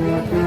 হুজুর বলছিলাম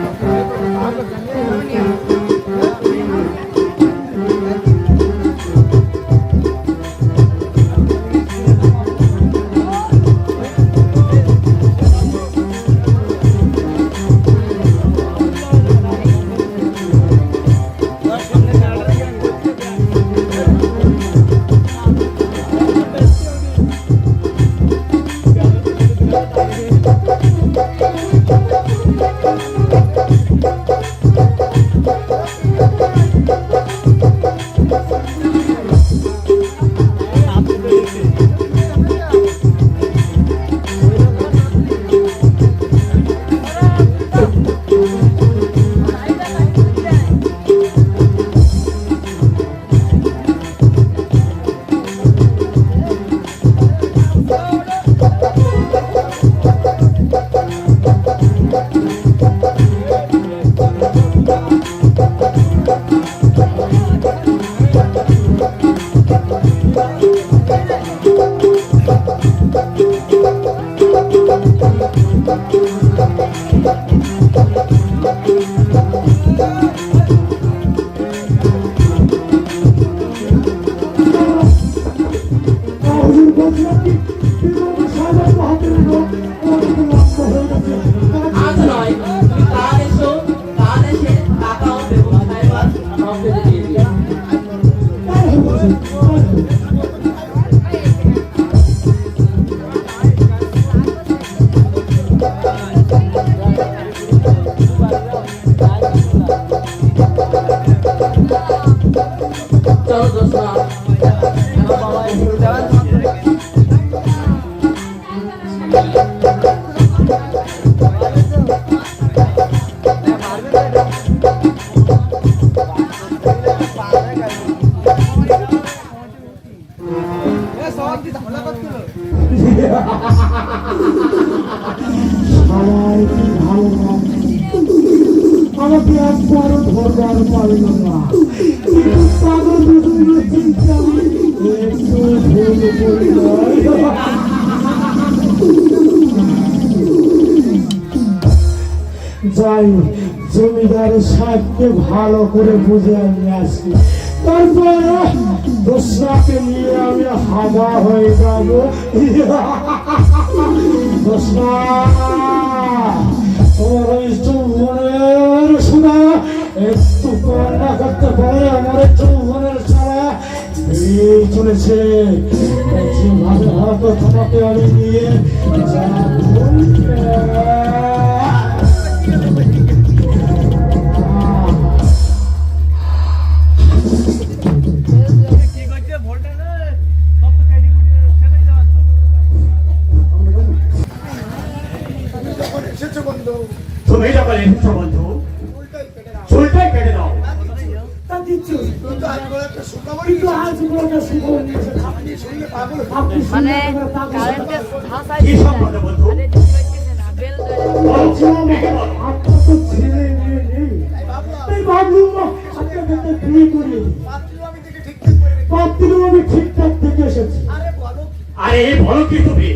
কি বিগত যাই জমিদার সাহেবকে ভালো করে বুঝে আমি আসি তারপর দোসরাকে নিয়ে আমি হাওয়া হয়ে যাব। দোসরা, তোমার ওই চৌবনের শোনা একটু কান্না করতে পারে, আমার চৌবনের ছাড়া এই চলেছে। যেভাবে হয়তো তোমাকে আমি নিয়ে যাব। থেকে এসেছি। আরে বলো কি? তুমি?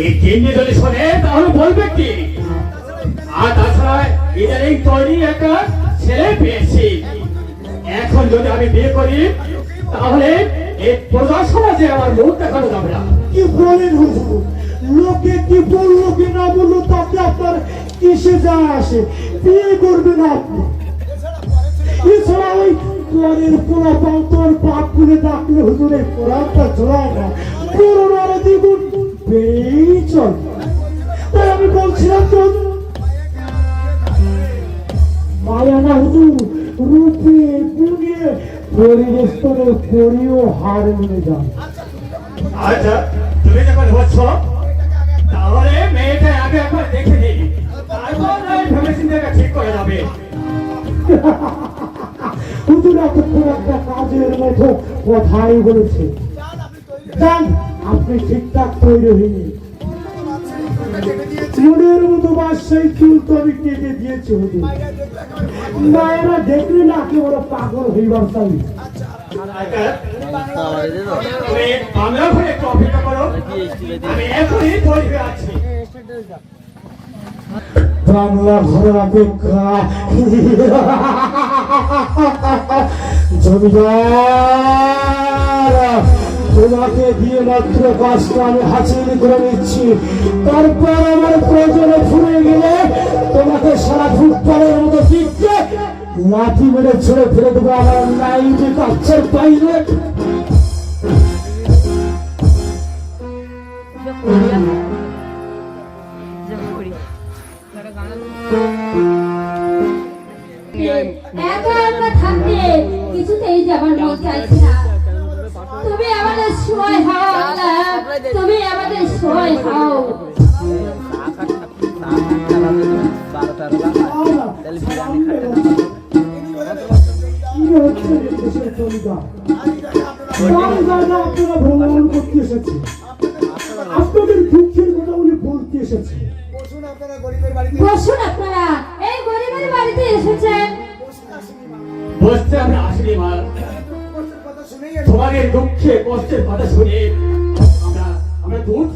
এই তিনটে যদি শোনে তাহলে বলবে কি? আর তাছাড়া ইদানিং তৈরি একটা ছেলে পেয়েছি। এখন যদি আমি বিয়ে করি তাহলে এই প্রজা সমাজে আমার মুখ দেখানো যাবে না। কি বলেন হুজুর? লোকে কি বলল কি না বলল তাতে আপনার কিসে যায় আসে? বিয়ে করবেন আপনি। এছাড়া ওই পরের পোড়া পান্তর পাপ খুলে ডাকলে হুজুরের কোরআনটা জোড়ায় না। করোনার দ্বিগুণ বেড়েই চল। তাই আমি বলছিলাম পরিও হার মেনে যান আচ্ছা তুমি যখন বলছ তাহলে মেয়েটা আগে একবার দেখে নিই তারপর নয় ভেবে চিন্তে ঠিক করে যাবে হুজুর এতক্ষণ একটা কাজের মতো কথাই বলেছে আপনি ঠিকঠাক তৈরি হয়নি চুলের মতো বাসায় চুল তো আমি কেটে দিয়েছি হুজুর মায়েরা দেখলে না কি ওরা পাগল হইবার চাই বাংলা ঘরে একটু অপেক্ষা করো। আমি এখনই তৈরি হয়ে আছি। বাংলা ঘর অপেক্ষা। জমিদার! তোমাকে দিয়ে মাত্র কাজটা আমি হাসিল করে নিচ্ছি। তারপর আমার প্রয়োজনে ফুরে গেলে তোমাকে সারা ফুটবলের মতো দিচ্ছে লাঠি মেরে ছেড়ে ফেলে দেবো আমার পাইলট একা একা থাকতে কিছুতেই যাবার মন চাইছে না। সময় হও আল্লাহ। তুমি আমাদের সময় হও। আপনারা ভ্রমণ করতে এসেছে।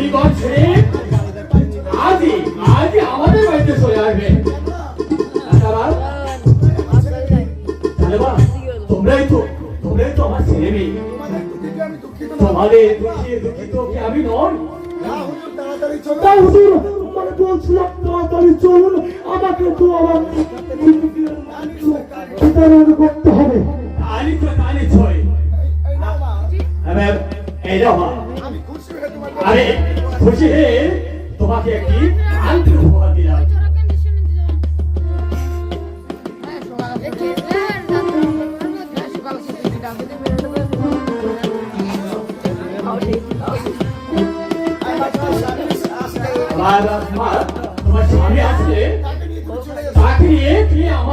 কুড়িগড় ছেড়ে আজই আজই আমাদের বাড়িতে চলে আসবে। তোমরাই তো তোমরাই তো আমার ছেলে মেয়ে। তোমাদের দুঃখে আমি দুঃখিত কি আমি নই? না হুজুর তাড়াতাড়ি চলো তা মানে বলছিলাম তাড়াতাড়ি চলুন। আমাকে তো আবার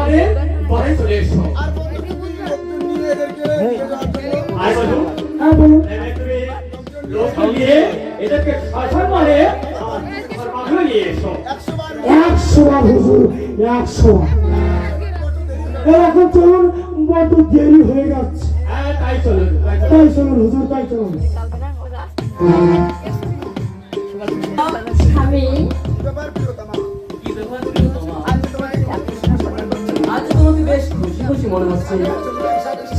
আমাদের ঘরে চলে এসো। আর বলো তুমি লোকজন নিয়ে এদেরকে নিয়ে যাওয়ার জন্য আর বলো হ্যাঁ বলুন লোক নিয়ে এদেরকে শাসন এসো একশো বার হুজুর একশো এখন চলুন বড্ড দেরি হয়ে যাচ্ছে। হ্যাঁ তাই চলো তাই চলুন। হুজুর তাই চলুন। স্বামী খুশি মনে হচ্ছে।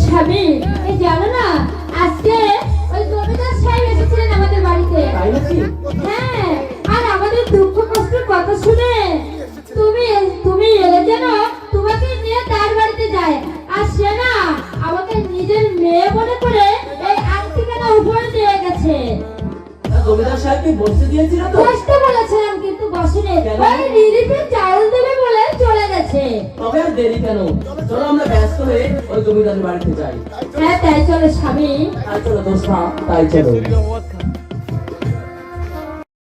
স্বামী এই জানো না আজকে ওই জমিদার সাহেব এসেছিলেন আমাদের বাড়িতে। তাই নাকি? হ্যাঁ জমিদার সাহেবকে বসতে দিয়েছিল তো? বসতে বলেছিলাম কিন্তু বসেনি? ওই রিলিফে চাল দেবে বলে চলে গেছে। তবে আর দেরি কেন? চলো আমরা ব্যস্ত হয়ে ওই জমিদারের বাড়িতে যাই। হ্যাঁ তাই চলো স্বামী। আর চলো দোস্তা তাই চলো।